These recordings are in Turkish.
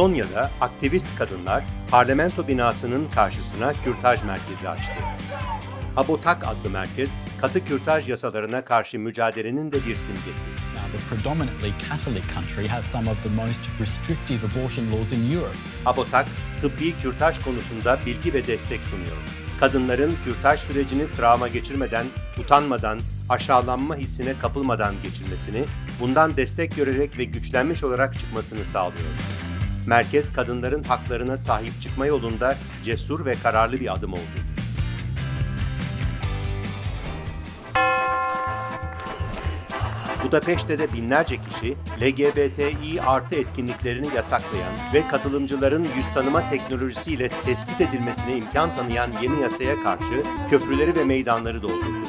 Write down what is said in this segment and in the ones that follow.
Polonya'da aktivist kadınlar parlamento binasının karşısına kürtaj merkezi açtı. Abotak adlı merkez, katı kürtaj yasalarına karşı mücadelenin de bir simgesi. Now, the predominantly Catholic country has some of the most restrictive abortion laws in Europe. Abotak, tıbbi kürtaj konusunda bilgi ve destek sunuyor. Kadınların kürtaj sürecini travma geçirmeden, utanmadan, aşağılanma hissine kapılmadan geçirmesini, bundan destek görerek ve güçlenmiş olarak çıkmasını sağlıyor. Merkez kadınların haklarına sahip çıkma yolunda cesur ve kararlı bir adım oldu. Budapeşte de binlerce kişi LGBTİ artı etkinliklerini yasaklayan ve katılımcıların yüz tanıma teknolojisiyle tespit edilmesine imkan tanıyan yeni yasaya karşı köprüleri ve meydanları doldurdu.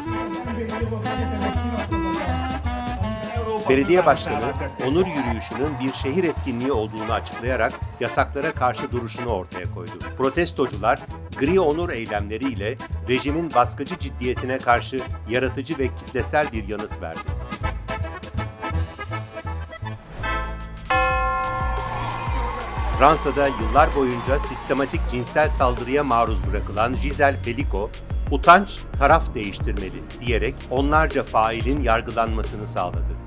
Belediye Başkanı, onur yürüyüşünün bir şehir etkinliği olduğunu açıklayarak yasaklara karşı duruşunu ortaya koydu. Protestocular, gri onur eylemleriyle rejimin baskıcı ciddiyetine karşı yaratıcı ve kitlesel bir yanıt verdi. Fransa'da yıllar boyunca sistematik cinsel saldırıya maruz bırakılan Giselle Pelicot, utanç taraf değiştirmeli diyerek onlarca failin yargılanmasını sağladı.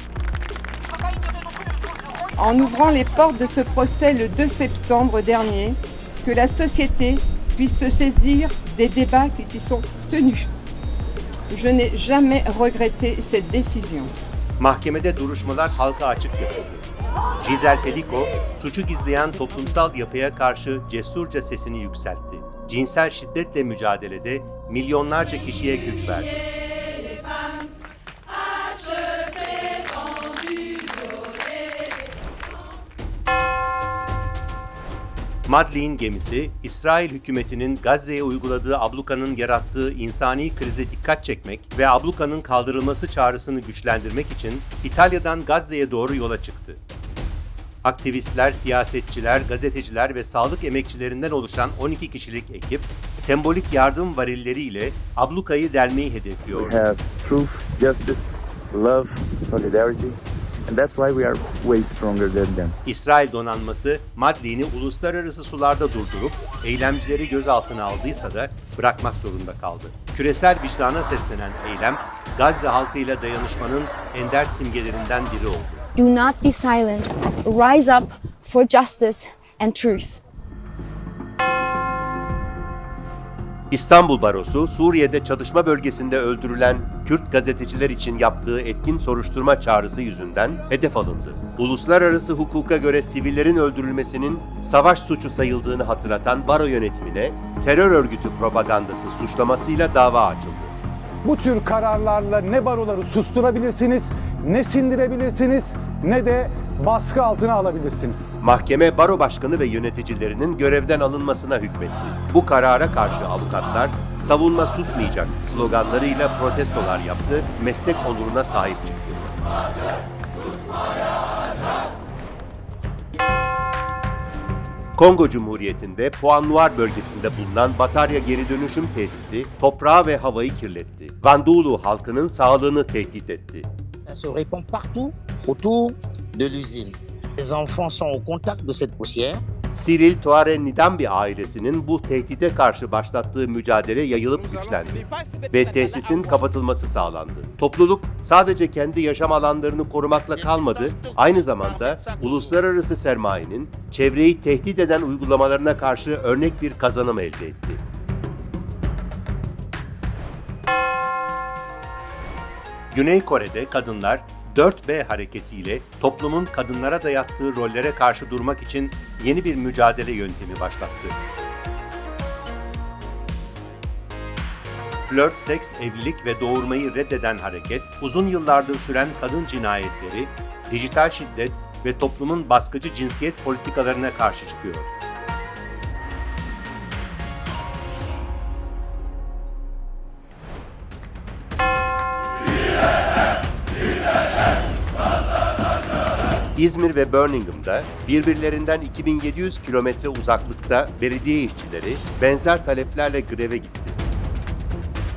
En ouvrant les portes de ce procès le 2 septembre dernier, que la société puisse se saisir des débats qui y sont tenus. Je n'ai jamais regretté cette décision. Mahkemede duruşmalar halka açık yapıldı. Giselle Pelicot, suçu gizleyen toplumsal yapıya karşı cesurca sesini yükseltti. Cinsel şiddetle mücadelede milyonlarca kişiye güç verdi. Madlin gemisi, İsrail hükümetinin Gazze'ye uyguladığı ablukanın yarattığı insani krize dikkat çekmek ve ablukanın kaldırılması çağrısını güçlendirmek için İtalya'dan Gazze'ye doğru yola çıktı. Aktivistler, siyasetçiler, gazeteciler ve sağlık emekçilerinden oluşan 12 kişilik ekip, sembolik yardım varilleriyle ablukayı delmeyi hedefliyor. We have truth, justice, love, solidarity, and that's why we are way stronger than them. İsrail donanması Madlin'i uluslararası sularda durdurup eylemcileri gözaltına aldıysa da bırakmak zorunda kaldı. Küresel vicdana seslenen eylem Gazze halkıyla dayanışmanın ender simgelerinden biri oldu. Do not be silent. Rise up for justice and truth. İstanbul Barosu, Suriye'de çatışma bölgesinde öldürülen Kürt gazeteciler için yaptığı etkin soruşturma çağrısı yüzünden hedef alındı. Uluslararası hukuka göre sivillerin öldürülmesinin savaş suçu sayıldığını hatırlatan baro yönetimine terör örgütü propagandası suçlamasıyla dava açıldı. Bu tür kararlarla ne baroları susturabilirsiniz, ne sindirebilirsiniz, ne de baskı altına alabilirsiniz. Mahkeme baro başkanı ve yöneticilerinin görevden alınmasına hükmetti. Bu karara karşı avukatlar savunma susmayacak sloganlarıyla protestolar yaptı, meslek onuruna sahip çıktı. Kongo Cumhuriyeti'nde Puanluar bölgesinde bulunan batarya geri dönüşüm tesisi toprağı ve havayı kirletti. Vandulu halkının sağlığını tehdit etti. Ça se répand partout autour de l'usine. Les enfants sont au contact de cette poussière. Cyril Touare Nidambi ailesinin bu tehdide karşı başlattığı mücadele yayılıp güçlendi ve tesisin kapatılması sağlandı. Topluluk sadece kendi yaşam alanlarını korumakla kalmadı, aynı zamanda uluslararası sermayenin çevreyi tehdit eden uygulamalarına karşı örnek bir kazanım elde etti. Güney Kore'de kadınlar 4B hareketiyle toplumun kadınlara dayattığı rollere karşı durmak için yeni bir mücadele yöntemi başlattı. Flört, seks, evlilik ve doğurmayı reddeden hareket, uzun yıllardır süren kadın cinayetleri, dijital şiddet ve toplumun baskıcı cinsiyet politikalarına karşı çıkıyor. İzmir ve Birmingham'da birbirlerinden 2700 kilometre uzaklıkta belediye işçileri benzer taleplerle greve gitti.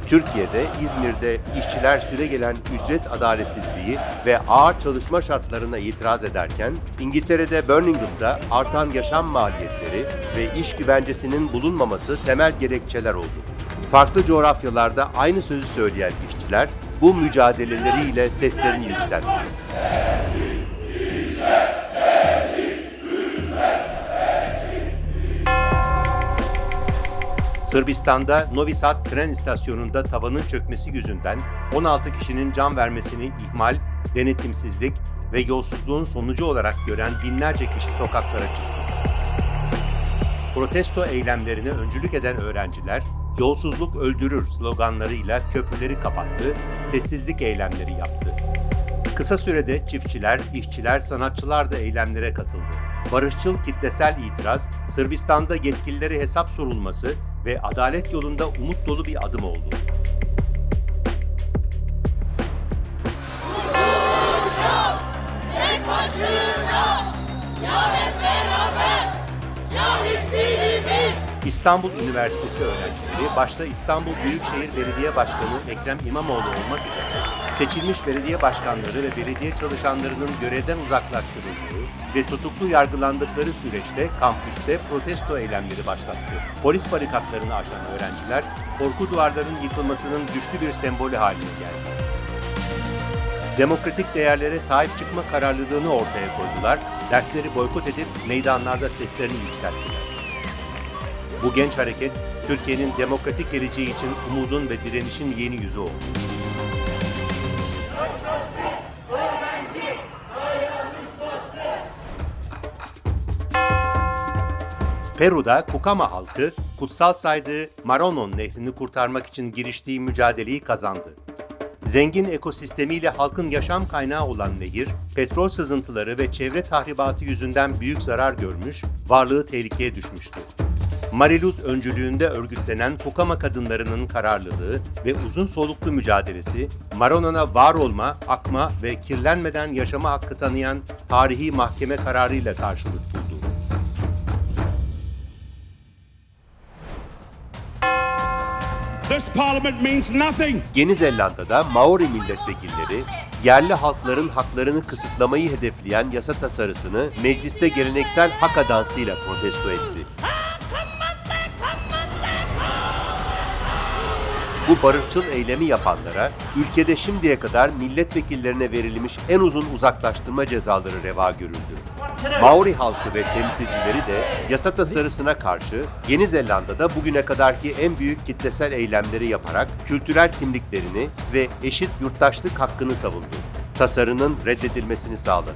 Türkiye'de, İzmir'de işçiler süregelen ücret adaletsizliği ve ağır çalışma şartlarına itiraz ederken, İngiltere'de Birmingham'da artan yaşam maliyetleri ve iş güvencesinin bulunmaması temel gerekçeler oldu. Farklı coğrafyalarda aynı sözü söyleyen işçiler bu mücadeleleriyle seslerini yükseltti. Sırbistan'da Novi Sad tren istasyonunda tavanın çökmesi yüzünden 16 kişinin can vermesini ihmal, denetimsizlik ve yolsuzluğun sonucu olarak gören binlerce kişi sokaklara çıktı. Protesto eylemlerine öncülük eden öğrenciler, yolsuzluk öldürür sloganlarıyla köprüleri kapattı, sessizlik eylemleri yaptı. Kısa sürede çiftçiler, işçiler, sanatçılar da eylemlere katıldı. Barışçıl kitlesel itiraz, Sırbistan'da yetkililere hesap sorulması ve adalet yolunda umut dolu bir adım oldu. İstanbul Üniversitesi öğrencileri, başta İstanbul Büyükşehir Belediye Başkanı Ekrem İmamoğlu olmak üzere seçilmiş belediye başkanları ve belediye çalışanlarının görevden uzaklaştırıldığı ve tutuklu yargılandıkları süreçte kampüste protesto eylemleri başlattı. Polis barikatlarını aşan öğrenciler, korku duvarlarının yıkılmasının güçlü bir sembolü haline geldi. Demokratik değerlere sahip çıkma kararlılığını ortaya koydular, dersleri boykot edip meydanlarda seslerini yükselttiler. Bu genç hareket, Türkiye'nin demokratik geleceği için umudun ve direnişin yeni yüzü oldu. Peru'da Kukama halkı kutsal saydığı Maranon nehrini kurtarmak için giriştiği mücadeleyi kazandı. Zengin ekosistemiyle halkın yaşam kaynağı olan nehir, petrol sızıntıları ve çevre tahribatı yüzünden büyük zarar görmüş, varlığı tehlikeye düşmüştü. Mariluz öncülüğünde örgütlenen Kukama kadınlarının kararlılığı ve uzun soluklu mücadelesi, Maronon'a var olma, akma ve kirlenmeden yaşama hakkı tanıyan tarihi mahkeme kararıyla karşılık buldu. This parliament means nothing. Yeni Zelanda'da Maori milletvekilleri yerli halkların haklarını kısıtlamayı hedefleyen yasa tasarısını mecliste geleneksel haka dansıyla protesto etti. Bu barışçıl eylemi yapanlara ülkede şimdiye kadar milletvekillerine verilmiş en uzun uzaklaştırma cezaları reva görüldü. Maori halkı ve temsilcileri de yasa tasarısına karşı Yeni Zelanda'da bugüne kadarki en büyük kitlesel eylemleri yaparak kültürel kimliklerini ve eşit yurttaşlık hakkını savundu. Tasarının reddedilmesini sağladı.